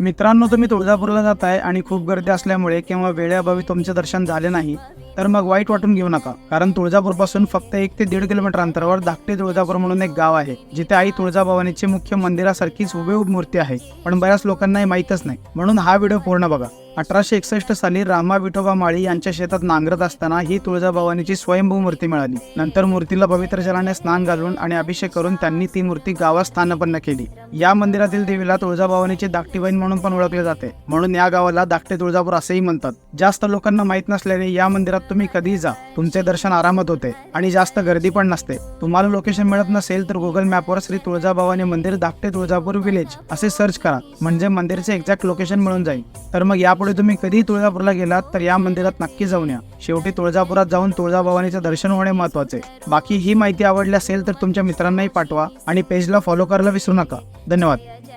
मित्रांनो तुम्ही तुळजापूरला जाताय आणि खूप गर्दी असल्यामुळे किंवा वेळेअभावी तुमचे दर्शन झाले नाही तर मग वाईट वाटून घेऊ नका. कारण तुळजापूरपासून फक्त एक ते दीड किलोमीटर अंतरावर धाकटे तुळजापूर म्हणून एक गाव आहे जिथे आई तुळजाभवानीची मुख्य मंदिरासारखीच हुबेहूब मूर्ती आहे. पण बऱ्याच लोकांना हे माहीतच नाही. म्हणून हा व्हिडिओ पूर्ण बघा. अठराशे एकसष्ट साली रामा विठोबा माळी यांच्या शेतात नांगरत असताना ही तुळजाभवानीची स्वयंभू मूर्ती मिळाली. नंतर मूर्तीला पवित्र जलाने स्नान घालून आणि अभिषेक करून त्यांनी ती मूर्ती गावात स्थानापन्न केली. या मंदिरातील देवीला तुळजाभवानीची धाकटी बहीण म्हणून पण ओळखले जाते. म्हणून या गावाला धाकटे तुळजापूर असेही म्हणतात. जास्त लोकांना माहीत नसल्याने या मंदिरात तुम्ही कधीही जा. तुमचे दर्शन आरामात होते आणि जास्त गर्दी पण नसते. तुम्हाला लोकेशन मिळत नसेल तर गुगल मॅपवर श्री तुळजाभवानी मंदिर धाकटे तुळजापूर विलेज असे सर्च करा. म्हणजे मंदिरचे एक्झॅक्ट लोकेशन मिळून जाईल. तर मग यापुढे तुम्ही कधीही तुळजापूरला गेलात तर या मंदिरात नक्की जाऊन या. शेवटी तुळजापुरात जाऊन तुळजाभवानीचं दर्शन होणे महत्त्वाचे बाकी ही माहिती आवडली असेल तर तुमच्या मित्रांनाही पाठवा आणि पेजला फॉलो करायला विसरू नका. धन्यवाद.